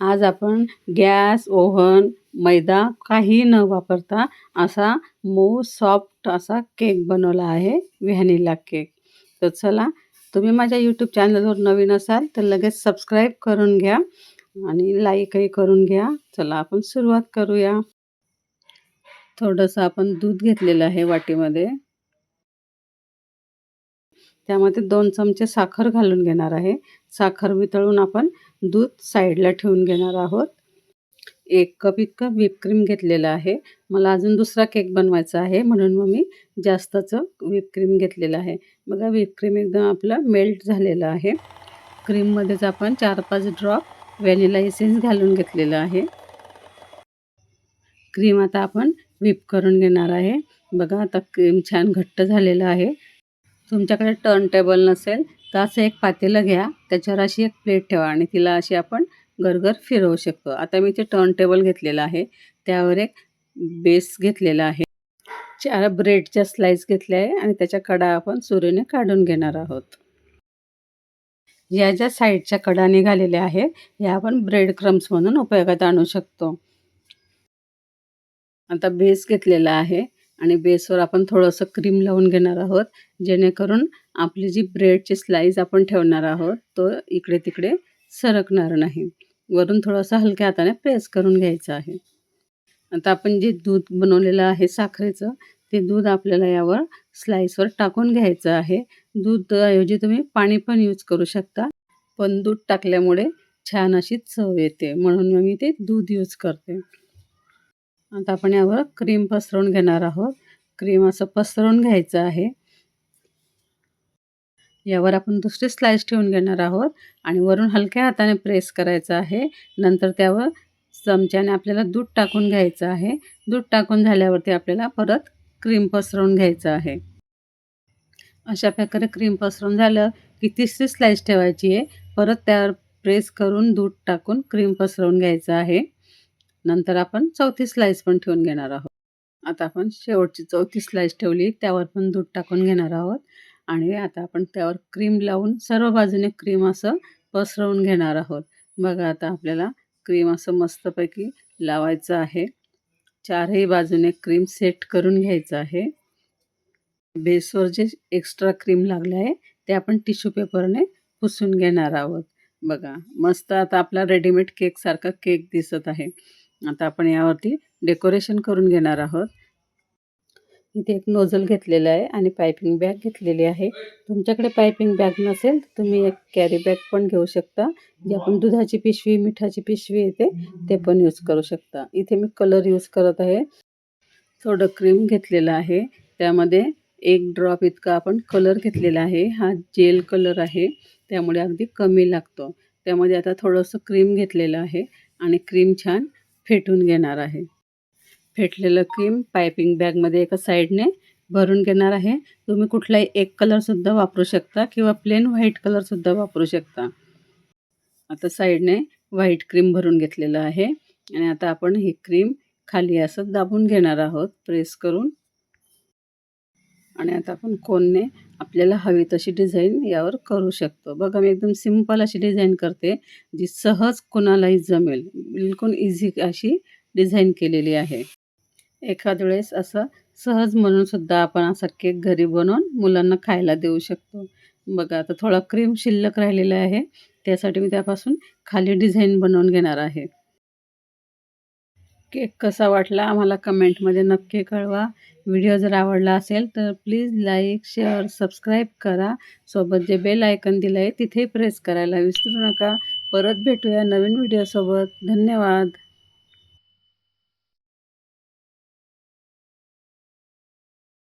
आज आपण gas oven मैदा काही न वापरता असा मऊ सॉफ्ट असा केक बनवला आहे व्हॅनिला केक. तर चला तुम्ही माझ्या यूट्यूब चॅनलवर नवीन असाल तर लगेच सबस्क्राईब करून घ्या आणि लाईकही करून घ्या. चला आपण सुरुवात करूया. थोडंसं आपण दूध घेतलेलं आहे वाटीमध्ये. त्यामध्ये दोन चमचे साखर घालून घेणार आहे. साखर वितळून आपण दूध साईडला ठेवून घेणार आहोत. एक कप इतकं व्हिपक्रीम घेतलेलं आहे. मला अजून दुसरा केक बनवायचा आहे म्हणून मग मी जास्तचं व्हिपक्रीम घेतलेलं आहे. बघा व्हिपक्रीम एकदम आपलं मेल्ट झालेलं आहे. क्रीममध्येच आपण चार पाच ड्रॉप व्हॅनिला एसेन्स घालून घेतलेलं आहे. क्रीम आता आपण व्हिप करून घेणार आहे. बघा आता क्रीम छान घट्ट झालेलं आहे. तुमच्याकडे टर्न टेबल नसेल तर असं एक पातेलं घ्या. त्याच्यावर अशी एक प्लेट ठेवा आणि तिला अशी आपण गरगर फिरवू शकतो. आता मी ते टर्न टेबल घेतलेलं आहे. त्यावर एक बेस घेतलेला आहे. चार ब्रेडच्या स्लाइस घेतल्या आहे आणि त्याच्या कडा आपण सुरीने काढून घेणार आहोत. या ज्या साईडच्या कडा निघालेल्या आहेत या आपण ब्रेड क्रम्स म्हणून उपयोगात आणू शकतो. आता बेस घेतलेला आहे. आणि बेसवर आपण थोडंसं क्रीम लावून घेणार आहोत. जेणेकरून आपली जी ब्रेडची स्लाईस आपण ठेवणार आहोत तो इकडे तिकडे सरकणार नाही. वरून थोडंसं हलक्या हाताने प्रेस करून घ्यायचं आहे. आता आपण जे दूध बनवलेलं आहे साखरेचं ते दूध आपल्याला यावर स्लाईसवर टाकून घ्यायचं आहे. दूध ऐवजी तुम्ही पाणी पण यूज करू शकता पण दूध टाकल्यामुळे छान अशी चव येते. म्हणून मग मी ते दूध यूज करते. आता आपण यावर क्रीम पसरवून घेणार आहोत. क्रीम असं पसरवून घ्यायचं आहे. यावर आपण दुसरी स्लाइस ठेवून घेणार आहोत आणि वरून हलक्या हाताने प्रेस करायचं आहे. नंतर त्यावर चमच्याने आपल्याला दूध टाकून घ्यायचं आहे. दूध टाकून झाल्यावरती आपल्याला परत क्रीम पसरवून घ्यायचं आहे. अशा प्रकारे क्रीम पसरवून झालं की तिसरी स्लाइस ठेवायची आहे. परत त्यावर प्रेस करून दूध टाकून क्रीम पसरवून घ्यायचं आहे. नंतर आपण चौथी स्लाईस पण ठेवून घेणार आहोत. आता आपण शेवटची चौथी स्लाईस ठेवली त्यावर पण दूध टाकून घेणार आहोत. आणि आता आपण त्यावर क्रीम लावून सर्व बाजूने क्रीम असं पसरवून घेणार आहोत. बघा आता आपल्याला क्रीम असं मस्तपैकी लावायचं आहे. चारही बाजूने क्रीम सेट करून घ्यायचं आहे. बेसवर जे एक्स्ट्रा क्रीम लागले आहे ते आपण टिश्यू पेपरने पुसून घेणार आहोत. बघा मस्त आता आपला रेडीमेड केकसारखा केक दिसत आहे. आता आपण यावरती डेकोरेशन करून घेणार आहोत. इथे एक नोझल घेतलेलं आहे आणि पायपिंग बॅग घेतलेली आहे. तुमच्याकडे पायपिंग बॅग नसेल तर तुम्ही एक कॅरी बॅग पण घेऊ शकता. जे आपण दुधाची पिशवी मिठाची पिशवी येते ते पण यूज करू शकता. इथे मी कलर यूज करत आहे. थोडं क्रीम घेतलेलं आहे. त्यामध्ये एक ड्रॉप इतका आपण कलर घेतलेला आहे. हा जेल कलर आहे. त्यामुळे अगदी कमी लागतो. त्यामध्ये आता थोडंसं क्रीम घेतलेलं आहे. आणि क्रीम छान फेटून घेणार आहे. फेटलेलं क्रीम पायपिंग बॅगमध्ये एका साईडने भरून घेणार आहे. तुम्ही कुठलाही एक कलरसुद्धा वापरू शकता किंवा प्लेन व्हाईट कलरसुद्धा वापरू शकता. आता साईडने व्हाईट क्रीम भरून घेतलेलं आहे. आणि आता आपण ही क्रीम खाली असं दाबून घेणार आहोत. प्रेस करून आणि आता आपण कोणने आपल्याला हवी तशी डिझाईन यावर करू शकतो. बघा मी एकदम सिंपल अशी डिझाईन करते जी सहज कोणालाही जमेल. बिलकुल इझी अशी डिझाईन केलेली आहे. एखाद वेळेस असं सहज म्हणून सुद्धा आपण असा केक घरी बनवून मुलांना खायला देऊ शकतो. बघा आता थोडा क्रीम शिल्लक राहिलेला आहे. त्यासाठी मी त्यापासून खाली डिझाईन बनवून घेणार आहे. केक कसा वाटला आम्हाला कमेंटमध्ये नक्की कळवा. व्हिडिओ जर आवडला असेल तर प्लीज लाईक शेअर सबस्क्राईब करा. सोबत जे बेल आयकन दिलं आहे तिथे प्रेस करायला विसरू नका. परत भेटूया नवीन व्हिडिओसोबत. धन्यवाद.